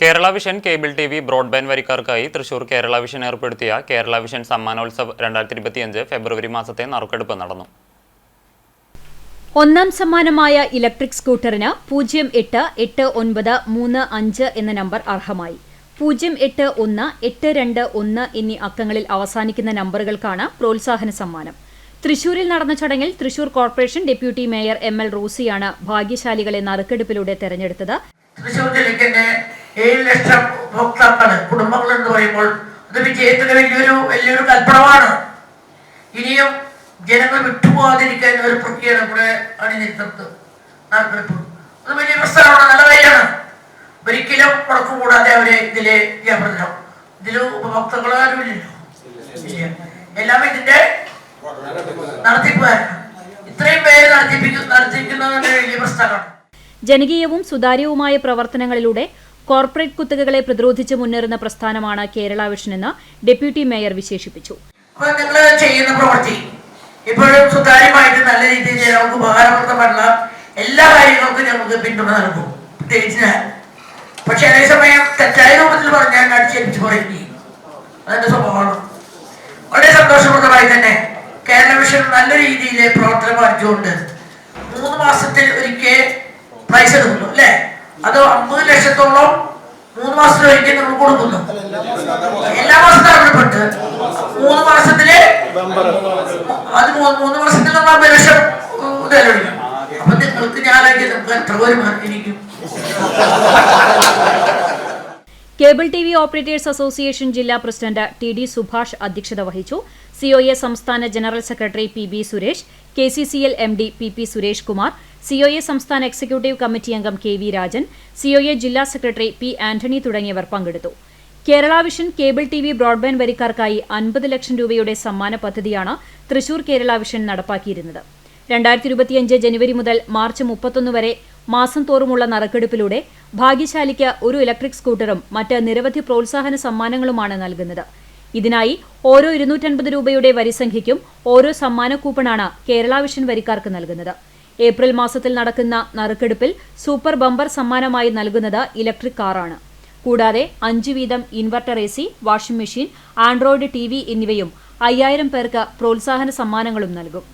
Kerala vision cable T V broadband വരിക്കാർക്കായി Thrissur Kerala vision ഏർപ്പെടുത്തിയ Kerala vision സമ്മാനോത്സവ് രണ്ടായിരത്തി ഇരുപത്തിയഞ്ച് ഫെബ്രുവരി മാസത്തെ നറുക്കെടുപ്പ് നടന്നു. ഒന്നാം സമ്മാനമായ ഇലക്ട്രിക് സ്കൂട്ടറിന് പൂജ്യം എട്ട് എട്ട് ഒൻപത് മൂന്ന് അഞ്ച് എന്ന നമ്പർ അർഹമായി. പൂജ്യം എട്ട് ഒന്ന് എട്ട് രണ്ട് ഒന്ന് എന്നീ അക്കങ്ങളിൽ അവസാനിക്കുന്ന നമ്പറുകൾക്കാണ് പ്രോത്സാഹന സമ്മാനം. തൃശൂരിൽ നടന്ന ചടങ്ങിൽ Thrissur corporation deputy mayor M L റോസിയാണ് ഭാഗ്യശാലികളെ നറുക്കെടുപ്പിലൂടെ തെരഞ്ഞെടുത്തത്. തൃശൂർ ജില്ലയ്ക്ക് ഏഴ് ലക്ഷം ഉപഭോക്താക്കൾ കുടുംബങ്ങൾ എന്ന് പറയുമ്പോൾ അത് വിജയത്തിന് വലിയൊരു വലിയൊരു കൽപ്പനമാണ് ഇനിയും ജനങ്ങൾ വിട്ടുപോകാതിരിക്കാൻ ഒരു പ്രക്രിയയാണ് നമ്മുടെ നറുക്കെടുപ്പ് അത് വലിയ പ്രസ്ഥാനമാണ് നല്ല കാര്യമാണ്. ഒരിക്കലും മുടക്കു കൂടാതെ അവരെ ഇതിലെ വ്യാപനം ഇതിൽ ഉപഭോക്താക്കൾ ആരുമില്ലല്ലോ എല്ലാം ഇതിന്റെ നടത്തിപ്പുകാരാണ്. ഇത്രയും പേര് നടത്തിപ്പിക്കുന്ന നടത്തിക്കുന്നത് ഒരു വലിയ പ്രസ്ഥാനമാണ് ജനകീയവും സുതാര്യവുമായ പ്രവർത്തനങ്ങളിലൂടെ കോർപ്പറേറ്റ് കുത്തകകളെ പ്രതിരോധിച്ച് മുന്നേറുന്ന പ്രസ്ഥാനമാണ് കേരള എന്ന് ഡെപ്യൂട്ടി മേയർ വിശേഷിപ്പിച്ചു. നിങ്ങൾ ചെയ്യുന്ന പ്രവൃത്തി ഇപ്പോഴും സുതാര്യമായിട്ട് നല്ല രീതിയിൽ ഞങ്ങൾക്ക് ഉപകാരപ്രദമായിട്ടുള്ള എല്ലാ കാര്യങ്ങൾക്കും ഞങ്ങൾക്ക് പിന്തുണ നൽകും. പ്രത്യേകിച്ച് ഞാൻ. പക്ഷെ അതേസമയം തെറ്റായ രൂപത്തിൽ പറഞ്ഞാൽ അടിച്ചേൽപ്പിച്ച് പറയുകയും അതെന്റെ സ്വഭാവമാണ്. വളരെ സന്തോഷപ്രദമായി തന്നെ കേരള വിഷൻ നല്ല രീതിയിൽ പ്രവർത്തനം കാണിച്ചുകൊണ്ട് മൂന്ന് മാസത്തിൽ ഒരിക്കൽ പ്രൈസ് എടുക്കുന്നു അല്ലേ? അത് അമ്പത് ലക്ഷത്തോളം മൂന്ന് മാസം ഒരിക്കൽ നമ്മൾ കൊടുക്കുന്നു. എല്ലാ മാസവും അറിയപ്പെട്ട് മൂന്ന് മാസത്തിൽ അത് മൂന്ന് മാസത്തിൽ നമ്മൾ ലക്ഷം ഇതല്ലും അപ്പൊ നിങ്ങൾക്ക് ഞാനെങ്കിൽ നമുക്ക് എത്ര വരുമാനം ഇരിക്കും cable T V operators association ജില്ലാ പ്രസിഡന്റ് ടി ഡി സുഭാഷ് അധ്യക്ഷത വഹിച്ചു. സിഒഎ സംസ്ഥാന general secretary P B Suresh K C C L M D P P Suresh Kumar COA സംസ്ഥാന എക്സിക്യൂട്ടീവ് കമ്മിറ്റി അംഗം കെ വി രാജൻ സിഒഎ ജില്ലാ സെക്രട്ടറി പി ആന്റണി തുടങ്ങിയവർ പങ്കെടുത്തു. Kerala vision cable T V broadband വരിക്കാർക്കായി അൻപത് ലക്ഷം രൂപയുടെ സമ്മാന പദ്ധതിയാണ് തൃശൂർ കേരള വിഷൻ നടപ്പാക്കിയിരുന്നത്. രണ്ടായിരത്തി ഇരുപത്തിയഞ്ച് ജനുവരി മുതൽ മാർച്ച് മുപ്പത്തൊന്ന് വരെ മാസം തോറുമുള്ള നറുക്കെടുപ്പിലൂടെ ഭാഗ്യശാലിക്ക് ഒരു ഇലക്ട്രിക് സ്കൂട്ടറും മറ്റ് നിരവധി പ്രോത്സാഹന സമ്മാനങ്ങളുമാണ് നൽകുന്നത്. ഇതിനായി ഓരോ ഇരുന്നൂറ്റൻപത് രൂപയുടെ വരിസംഖ്യയ്ക്കും ഓരോ സമ്മാന കൂപ്പണാണ് കേരള വിഷൻ വരിക്കാർക്ക് നൽകുന്നത്. ഏപ്രിൽ മാസത്തിൽ നടക്കുന്ന നറുക്കെടുപ്പിൽ സൂപ്പർ ബമ്പർ സമ്മാനമായി നൽകുന്നത് ഇലക്ട്രിക് കാറാണ്. കൂടാതെ അഞ്ച് വീതം inverter A C washing machine android T എന്നിവയും അയ്യായിരം പേർക്ക് പ്രോത്സാഹന സമ്മാനങ്ങളും നൽകും.